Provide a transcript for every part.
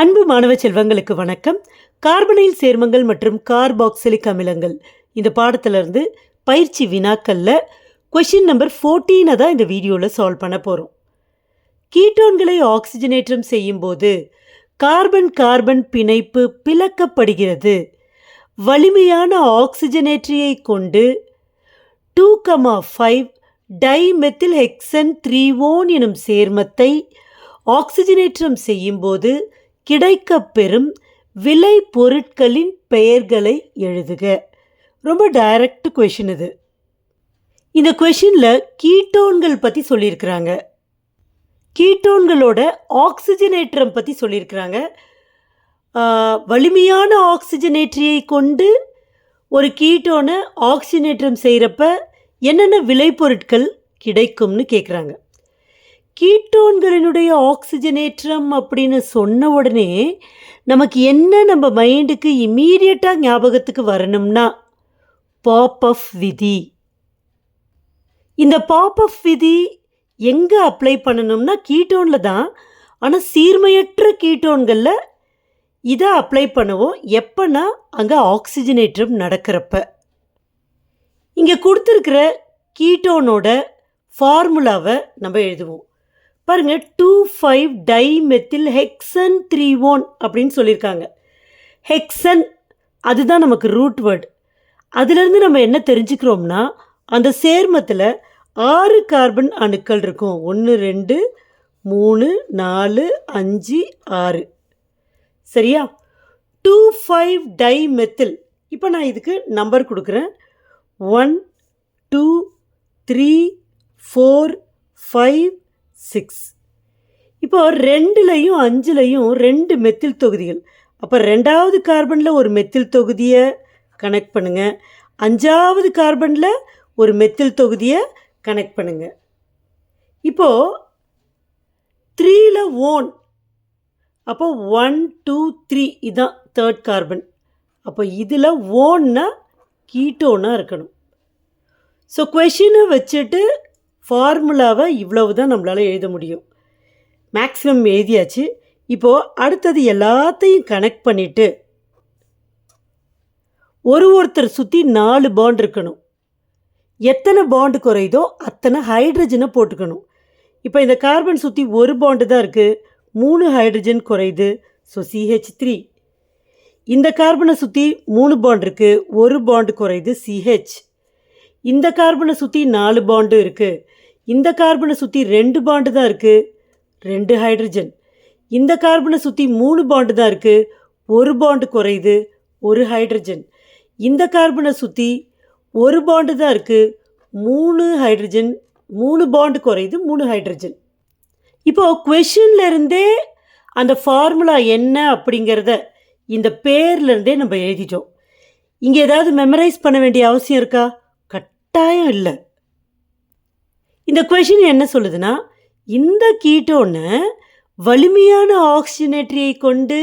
அன்பு மாணவ செல்வங்களுக்கு வணக்கம். கார்பனைல் சேர்மங்கள் மற்றும் கார்பாக்சிலிக் அமிலங்கள். இந்த பாடத்திலிருந்து பயிற்சி வினாக்களில் கொஷின் நம்பர் ஃபோர்டீனை தான் இந்த வீடியோவில் சால்வ் பண்ண போகிறோம் கீட்டோன்களை ஆக்சிஜனேற்றம் செய்யும்போது கார்பன் கார்பன் பிணைப்பு பிளக்கப்படுகிறது. வலிமையான ஆக்சிஜனேற்றியை கொண்டு two comma five dimethyl hexane three எனும் சேர்மத்தை ஆக்சிஜனேற்றம் செய்யும்போது கிடைக்கப்பெறும் விலை பொருட்களின் பெயர்களை எழுதுக. ரொம்ப டைரக்ட் கொஷின் இது. இந்த கொஷினில் கீட்டோன்கள் பற்றி சொல்லியிருக்கிறாங்க கீட்டோன்களோட ஆக்சிஜனேற்றம் பற்றி சொல்லியிருக்கிறாங்க வலிமையான ஆக்சிஜனேற்றியை கொண்டு ஒரு கீட்டோனை ஆக்சிஜனேற்றம் செய்கிறப்ப என்னென்ன விளைபொருட்கள் கிடைக்கும்னு கேட்குறாங்க கீட்டோன்களினுடைய ஆக்சிஜனேற்றம் அப்படின்னு சொன்ன உடனே நமக்கு என்ன நம்ம மைண்டுக்கு இம்மீடியட்டாக ஞாபகத்துக்கு வரணும்னா பாப் ஆஃப் விதி. இந்த பாப் ஆஃப் விதி எங்கே அப்ளை பண்ணணும்னா கீட்டோனில் தான். ஆனால் சீர்மையற்ற கீட்டோன்களில் இதை அப்ளை பண்ணுவோம். எப்போனா அங்கே ஆக்சிஜனேற்றம் நடக்கிறப்ப. இங்கே கொடுத்துருக்கிற கீட்டோனோட ஃபார்முலாவை நம்ம எழுதுவோம். பாருங்க two five dimethyl hexane three one அப்படின்னு சொல்லியிருக்காங்க. ஹெக்சன் அதுதான் நமக்கு ரூட் வேர்டு அதுலேருந்து நம்ம என்ன தெரிஞ்சுக்கிறோம்னா அந்த சேர்மத்தில் ஆறு கார்பன் அணுக்கள் இருக்கும். ஒன்று ரெண்டு மூணு நாலு அஞ்சு ஆறு. சரியா? டூ ஃபைவ் டைமெத்தில் இப்போ நான் இதுக்கு நம்பர் கொடுக்குறேன். One two three four five six இப்போ ரெண்டுலையும் அஞ்சுலையும் ரெண்டு மெத்தில் தொகுதிகள். அப்போ ரெண்டாவது கார்பனில் ஒரு மெத்தில் தொகுதியை கனெக்ட் பண்ணுங்க. அஞ்சாவது கார்பனில் ஒரு மெத்தில் தொகுதியை கனெக்ட் பண்ணுங்க. இப்போது த்ரீல ஓன் அப்போ ஒன் டூ த்ரீ இதான் தேர்ட் கார்பன் அப்போ இதில் ஓன்னா கீட்டோனாக இருக்கணும். ஸோ கொஷினை வச்சுட்டு ஃபார்முலாவை இவ்வளவு தான் நம்மளால் எழுத முடியும். மேக்ஸிமம் எழுதியாச்சு. இப்போது அடுத்தது எல்லாத்தையும் கனெக்ட் பண்ணிவிட்டு ஒரு ஒருத்தர் சுற்றி நாலு பாண்ட் இருக்கணும். எத்தனை பாண்டு குறையுதோ அத்தனை ஹைட்ரஜனை போட்டுக்கணும். இப்போ இந்த கார்பன் சுற்றி ஒரு பாண்டு தான் இருக்குது மூணு ஹைட்ரஜன் குறையுது. ஸோ சிஹெச் த்ரீ இந்த கார்பனை சுற்றி மூணு பாண்ட் இருக்குது ஒரு பாண்டு குறையுது சிஹெச் இந்த கார்பனை சுற்றி நாலு பாண்டு இருக்குது இந்த கார்பனை சுற்றி ரெண்டு பாண்டு தான் இருக்குது ரெண்டு ஹைட்ரஜன் இந்த கார்பனை சுற்றி மூணு பாண்டு தான் இருக்குது ஒரு பாண்டு குறையுது ஒரு ஹைட்ரஜன் இந்த கார்பனை சுற்றி ஒரு பாண்டு தான் இருக்குது மூணு ஹைட்ரஜன் மூணு பாண்டு குறையுது மூணு ஹைட்ரஜன் இப்போது கொஷின்ல இருந்தே அந்த ஃபார்முலா என்ன அப்படிங்கிறத இந்த பேர்லேருந்தே நம்ம எழுதிட்டோம். இங்கே ஏதாவது மெமரைஸ் பண்ண வேண்டிய அவசியம் இருக்கா? கட்டாயம் இல்லை. இந்த கொஷின் என்ன சொல்லுதுன்னா இந்த கீட்டோனை வலிமையான ஆக்சிஜனேட்டரியை கொண்டு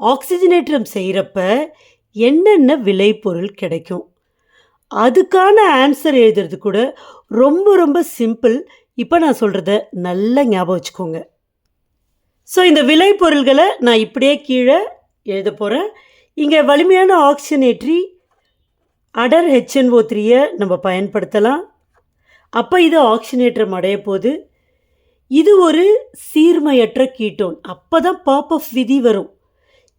ஆக்சிஜனேற்றம் செய்கிறப்ப என்னென்ன விளைபொருள் கிடைக்கும்? அதுக்கான ஆன்சர் எழுதுறது கூட ரொம்ப ரொம்ப சிம்பிள் இப்போ நான் சொல்கிறத நல்லா ஞாபகம் வச்சுக்கோங்க. ஸோ இந்த விளைபொருள்களை நான் இப்படியே கீழே எழுத போகிறேன் இங்கே வலிமையான ஆக்சிஜனேற்றி அடர் ஹெச்என்ஓ த்ரீயை நம்ம பயன்படுத்தலாம். அப்போ இது ஆக்சிஜனேற்றம் அடைய போது இது ஒரு சீர்மையற்ற கீட்டோன் அப்போ தான் பாப் ஆஃப் விதி வரும்.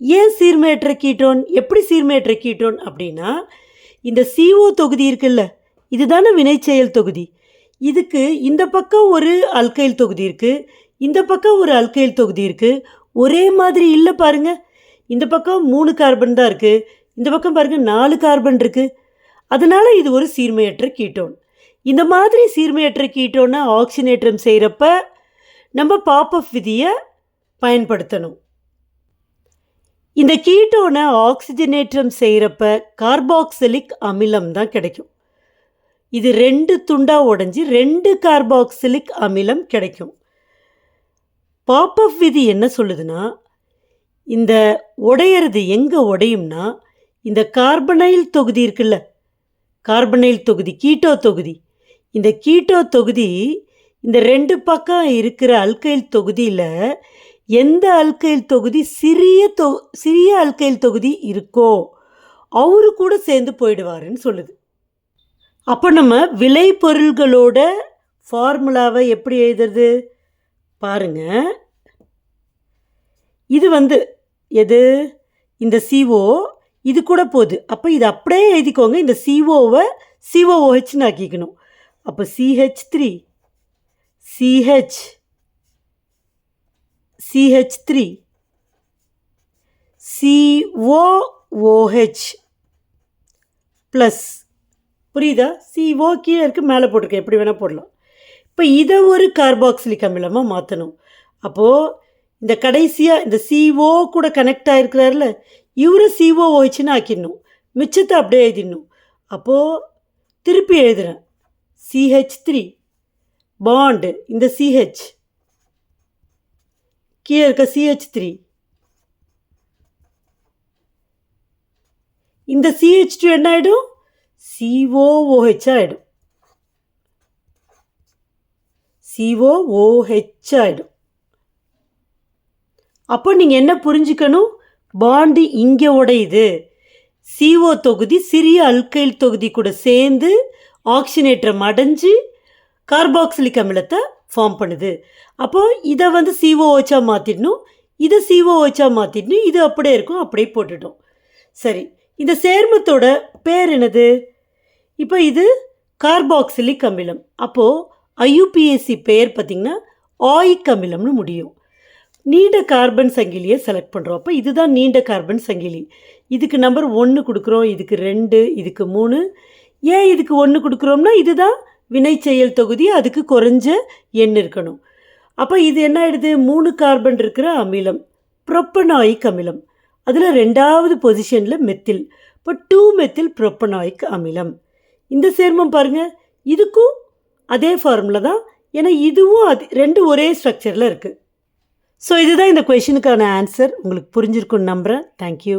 ஏன் சீர்மையற்ற கீட்டோன் எப்படி சீர்மையற்ற கீட்டோன் அப்படின்னா இந்த சிஓ தொகுதி இருக்குல்ல இதுதானே வினைச்செயல் தொகுதி. இதுக்கு இந்த பக்கம் ஒரு அல்கைல் தொகுதி இருக்குது இந்த பக்கம் ஒரு அல்கைல் தொகுதி இருக்குது ஒரே மாதிரி இல்லை பாருங்கள் இந்த பக்கம் மூணு கார்பன் தான் இருக்குது இந்த பக்கம் பாருங்கள் நாலு கார்பன் இருக்குது அதனால் இது ஒரு சீர்மையற்ற கீட்டோன் இந்த மாதிரி சீர்மையற்ற கீட்டோனை ஆக்சினேற்றம் செய்கிறப்ப நம்ம பாப் ஆஃப் விதியை பயன்படுத்தணும். இந்த கீட்டோனை ஆக்சிஜனேற்றம் செய்கிறப்ப கார்பாக்சிலிக் அமிலம் தான் கிடைக்கும். இது ரெண்டு துண்டாக உடஞ்சி ரெண்டு கார்பாக்சிலிக் அமிலம் கிடைக்கும். பாப் ஆஃப் விதி என்ன சொல்லுதுன்னா இந்த உடையிறது எங்கே உடையும்னா இந்த கார்பனைல் தொகுதி இருக்குல்ல கார்பனைல் தொகுதி கீட்டோ தொகுதி இந்த கீட்டோ தொகுதி இந்த ரெண்டு பக்கம் இருக்கிற அல்கைல் தொகுதியில் எந்த அல்கைல் தொகுதி சிறிய தொ சிறிய அல்கைல் தொகுதி இருக்கோ அவரு கூட சேர்ந்து போயிடுவாருன்னு சொல்லுது. அப்போ நம்ம விளைபொருள்களோட ஃபார்முலாவை எப்படி எழுதுறது? பாருங்க. இது வந்து எது? இந்த சிஓ இது கூட போகுது. அப்போ இது அப்படியே எழுதிக்கோங்க. இந்த சிஓவை சிஓஓஹெச்னு ஆக்கிக்கணும். அப்போ CH three CH CH three COOH plus புரியுதா? சிஓ கீழே இருக்குது மேலே போட்டிருக்கேன். எப்படி வேணால் போடலாம். இப்போ இதை ஒரு கார்பாக்சிலிக் அமிலமாக மாற்றணும் அப்போது இந்த கடைசியாக இந்த சிஓ கூட கனெக்ட் ஆகிருக்கிறாருல இவரை சிஓ ஓஹெச்னு ஆக்கிடணும். மிச்சத்தை அப்படியே எழுதிடணும். அப்போது திருப்பி எழுதுகிறேன் சிஹெச் த்ரீ பாண்டு இந்த சிஹெச் கீழே இருக்க சிஹெச் த்ரீ இந்த சிஹெச் டூ என்ன ஆகிடும் சிஓஓஹெச் ஆகிடும் சிஓஓஹெச் ஆகிடும் அப்போ நீங்கள் என்ன புரிஞ்சுக்கணும்? பாண்டு இங்கே உடையுது. சிஓ தொகுதி சிறிய அல்கைல் தொகுதி கூட சேர்ந்து ஆக்சினேற்றம் மடைஞ்சு கார்பாக்சிலிக் அமிலத்தை ஃபார்ம் பண்ணுது. அப்போது இதை வந்து சிஓஓச்சா மாற்றிடணும் இதை சிஓஓச்சா மாற்றிடணும் இது அப்படியே இருக்கும். அப்படியே போட்டுட்டோம். சரி. இந்த சேர்மத்தோட பேர் என்னது? இப்போ இது கார்பாக்சிலிக் அமிலம். அப்போது ஐயுபிஎஸ்சி பெயர் பார்த்திங்கன்னா ஆயிக் அமிலம்னு முடியும். நீண்ட கார்பன் சங்கிலியை செலக்ட் பண்ணுறோம் அப்போ இதுதான் நீண்ட கார்பன் சங்கிலி. இதுக்கு நம்பர் ஒன்று கொடுக்குறோம். இதுக்கு ரெண்டு இதுக்கு மூணு. ஏன் இதுக்கு ஒன்று கொடுக்குறோம்னா இதுதான் வினைச்செயல் தொகுதி அதுக்கு குறைஞ்ச எண் இருக்கணும். அப்போ இது என்ன ஆயிடுது? மூணு கார்பன் இருக்கிற அமிலம் ப்ரொப்பனாயிக் அமிலம். அதில் ரெண்டாவது பொசிஷனில் மெத்தில் இப்போ டூ மெத்தில் ப்ரொப்பனாயிக் அமிலம். இந்த சேர்மம் பாருங்கள் இதுக்கும் அதே ஃபார்முலா தான். ஏன்னா இதுவும் அது ரெண்டு ஒரே ஸ்ட்ரக்சரில் இருக்குது ஸோ இதுதான் இந்த கொஷினுக்கான ஆன்சர் உங்களுக்கு புரிஞ்சிருக்குன்னு நம்புகிறேன் தேங்க்யூ